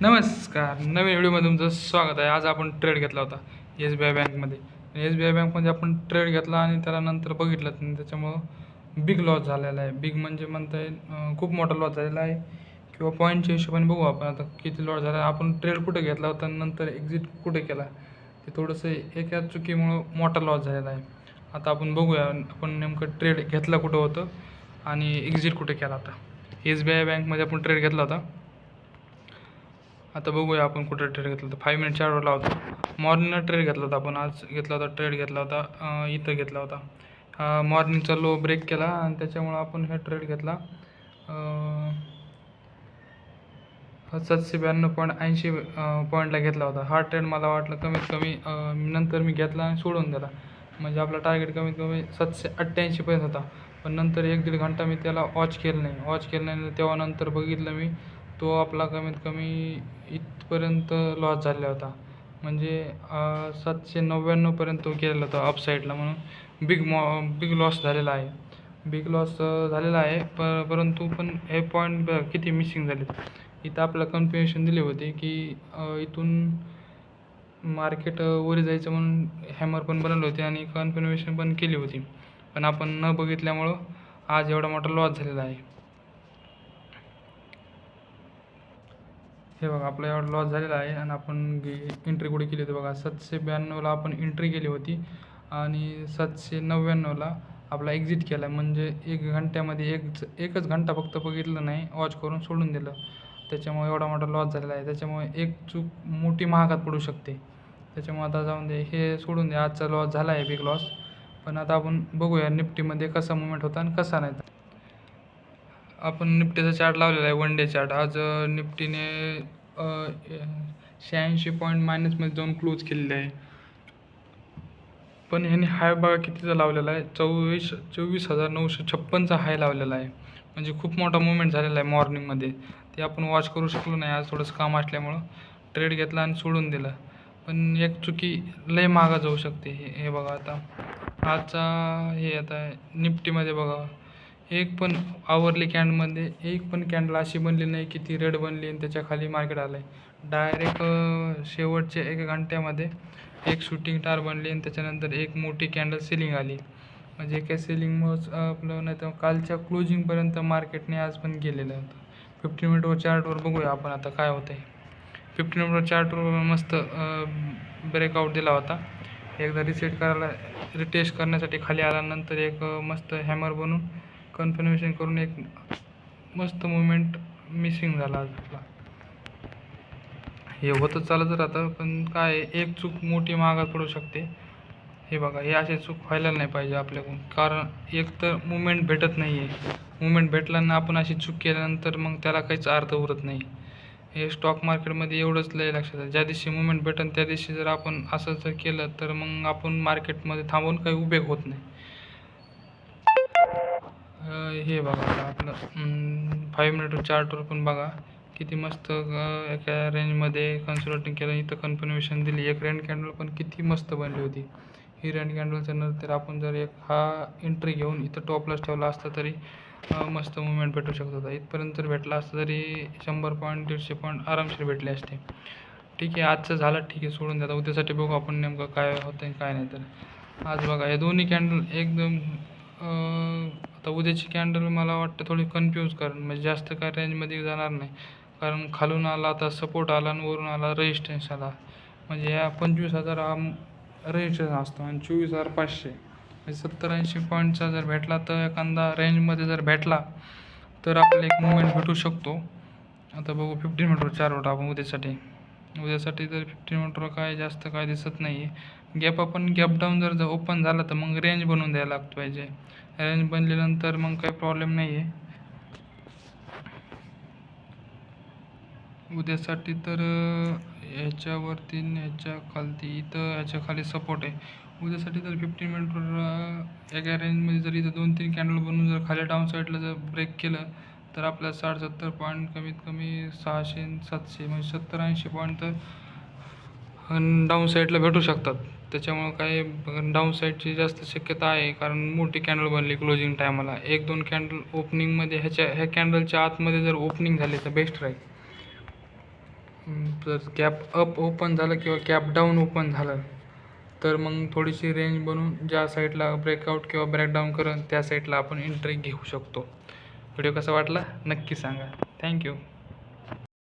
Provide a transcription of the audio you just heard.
नमस्कार नवीन व्हिडिओमध्ये तुमचं स्वागत आहे. आज आपण ट्रेड घेतला होता एस बी आय बँकमध्ये एस बी आय बँकमध्ये आपण ट्रेड घेतला आणि त्याला नंतर बघितलं आणि त्याच्यामुळं बिग लॉस झालेला आहे. बिग म्हणजे म्हणता येईल खूप मोठा लॉस झालेला आहे. किंवा पॉईंटच्या हिशोबाने बघू आपण आता किती लॉस झाला. आपण ट्रेड कुठे घेतला होता आणि नंतर एक्झिट कुठे केला? ते थोडंसं एका चुकीमुळं मोठा लॉस झालेला आहे. आता आपण बघूया आपण नेमकं ट्रेड घेतला कुठं होतं आणि एक्झिट कुठे केला होता. एस बी आय बँकमध्ये आपण ट्रेड घेतला होता. आता बघूया आपण कुठं ट्रेड घेतला होता. फाईव्ह मिनिट चार्टवर लावतो. मॉर्निंगला ट्रेड घेतला होता आपण. आज घेतला होता ट्रेड घेतला होता. इथं घेतला होता. मॉर्निंगचा लो ब्रेक केला आणि त्याच्यामुळं आपण हे ट्रेड घेतला. सातशे ब्याण्णव पॉईंट ऐंशी पॉईंटला घेतला होता. हा ट्रेड मला वाटलं कमीत कमी नंतर मी घेतला आणि सोडून दिला. म्हणजे आपला टार्गेट कमीत कमी सातशे अठ्ठ्याऐंशीपर्यंत होता. पण नंतर एक दीड घंटा मी त्याला वॉच केलं नाही. वॉच केलं नाही तेव्हा नंतर बघितलं मी तो आपला कमीत कमी इथपर्यंत लॉस झालेला होता. म्हणजे सातशे नव्याण्णवपर्यंत तो गेलेला होता अपसाईडला म्हणून. बिग मॉ बिग लॉस झालेला आहे. बिग लॉस झालेला आहे. प परंतु पण हे पॉईंट किती मिसिंग झालेत. इथं आपल्याला कन्फर्मेशन दिले होते की इथून मार्केट वर जायचं म्हणून हॅमर पण बनवले होते आणि कन्फर्मेशन पण केली होती. पण आपण न बघितल्यामुळं आज एवढा मोठा लॉस झालेला आहे. हे बघा आपला एवढा लॉस झालेला आहे आणि आपण एंट्री कुठे केली होती बघा सातशे ब्याण्णवला आपण एंट्री केली होती आणि सातशे नव्याण्णवला आपला एक्झिट केला. म्हणजे एक घंट्यामध्ये एक एकच घंटा फक्त बघितलं नाही वॉच करून सोडून दिलं. त्याच्यामुळे एवढा मोठा लॉस झालेला आहे. त्याच्यामुळे एक चूक मोठी महागात पडू शकते. त्याच्यामुळे आता जाऊन दे हे सोडून दे. आजचा लॉस झाला आहे बिग लॉस पण आता आपण बघूया निफ्टीमध्ये कसा मुवमेंट होता आणि कसा नाही. आपण निफ्टीचा चार्ट लावलेला आहे वन डे चार्ट आज निफ्टीने शहाऐंशी पॉईंट मायनसमध्ये जाऊन क्लोज केलेले आहे. पण ह्याने हाय बघा कितीचा लावलेला आहे? चोवीस चोवीस हजार नऊशे छप्पनचा हाय लावलेला आहे. म्हणजे खूप मोठा मुवमेंट झालेला आहे मॉर्निंगमध्ये ते आपण वॉच करू शकलो नाही. आज थोडंसं काम असल्यामुळं ट्रेड घेतला आणि सोडून दिलं. पण एक चुकी लय मागा जाऊ शकते हे हे बघा आता. आजचा हे आता निफ्टीमध्ये बघा. एक पण आवरली कॅनमध्ये एक पण कॅन्डल अशी बनली नाही की ती रेड बनली आणि त्याच्याखाली मार्केट आलं आहे डायरेक्ट शेवटच्या एक घंट्यामध्ये एक शूटिंग टार बनली आणि त्याच्यानंतर एक मोठी कॅन्डल सिलिंग आली. म्हणजे एका सिलिंगमुळंच आपलं नाही तर कालच्या क्लोजिंगपर्यंत मार्केटने आज पण गेलेलं होतं फिफ्टीन मिनिटवर चार्टवर बघूया आपण आता काय होतं आहे फिफ्टीन मिनिटवर चार्टवर मस्त ब्रेकआउट दिला होता. एकदा रिसेट करायला रिटेस्ट करण्यासाठी खाली आल्यानंतर एक मस्त हॅमर बनून कन्फर्मेशन करून एक मस्त मुवमेंट मिसिंग झाला आपला. हे होतं चालत राहतं पण काय एक चूक मोठी महागात पडू शकते. हे बघा हे असे चूक व्हायला नाही पाहिजे आपल्याकडून. कारण एक तर मुवमेंट भेटत नाही आहे मुवमेंट भेटला आपण अशी चूक केल्यानंतर मग त्याला काहीच अर्थ उरत नाही. हे स्टॉक मार्केटमध्ये एवढंच लय लक्षात आहे. ज्या दिवशी मुवमेंट भेटेल त्या दिवशी जर आपण असं जर केलं तर मग आपण मार्केटमध्ये थांबून काही उपयोग होत नाही. हे बघा आपलं फाईव्ह मिनिट चार्टवर पण बघा. किती मस्त एका रेंजमध्ये कन्सल्टिंग केलं इथं कन्फर्मेशन दिली. एक रेंट कॅन्डल पण किती मस्त बनली होती. ही रेंट कॅन्डलच्या नंतर आपण जर एक हा एंट्री घेऊन इथं टॉपलाच ठेवला असता तरी मस्त मुवमेंट भेटू शकत होता. इथपर्यंत जर भेटला असता तरी शंभर पॉईंट दीडशे पॉईंट आरामशीर भेटले असते. ठीक आहे आजचं झालं. ठीक आहे सोडून द्या. उद्यासाठी बघू आपण नेमकं काय होतं आहे काय नाही तर. आज बघा या दोन्ही कॅन्डल एकदम आता उद्याची कॅन्डल मला वाटतं थोडी कन्फ्यूज कारण म्हणजे जास्त काय रेंजमध्ये जाणार नाही. कारण खालून आला आता सपोर्ट आला आणि वरून आला रेजिस्टन्स आला. म्हणजे ह्या पंचवीस हजार हा रेजिस्टन्स असतो आणि चोवीस हजार पाचशे. म्हणजे सत्तर ऐंशी पॉईंटचा जर भेटला तर एखादा रेंजमध्ये जर भेटला तर आपल्याला एक मुवमेंट भेटू शकतो. आता बघू फिफ्टीन मीटर चार वोट आपण उद्यासाठी. उद्यासाठी तर फिफ्टीन मीटर काय जास्त काय दिसत नाही आहे गॅप आपण गॅप डाऊन जर ओपन झाला तर मग रेंज बनवून द्यायला लागतो पाहिजे. रेंज बनल्यानंतर मग काही प्रॉब्लेम नाही आहे उद्यासाठी तर ह्याच्यावरती ह्याच्या खालती इथं ह्याच्या खाली सपोर्ट आहे. उद्यासाठी तर फिफ्टीन मिनिट एका रेंजमध्ये जर इथं दोन तीन कॅन्डल बनवून जर खाली डाऊन साईडला जर ब्रेक केलं तर आपल्या साठ सत्तर पॉईंट कमीत कमी सहाशे सातशे म्हणजे सत्तर ऐंशी पॉईंट तर डाऊन साईडला भेटू शकतात. त्याच्यामुळं काय डाऊन साईडची जास्त शक्यता आहे कारण मोठी कॅन्डल बनली क्लोजिंग टायमाला एक दोन कॅन्डल ओपनिंगमध्ये ह्याच्या ह्या कॅन्डलच्या आतमध्ये जर ओपनिंग झाली तर बेस्ट राहील. जर कॅप अप ओपन झालं किंवा कॅप डाऊन ओपन झालं तर मग थोडीशी रेंज बनवून ज्या साईडला ब्रेकआउट किंवा ब्रेकडाऊन करून त्या साईडला आपण एंट्री घेऊ शकतो. व्हिडिओ कसा वाटला? नक्की सांगा. थँक्यू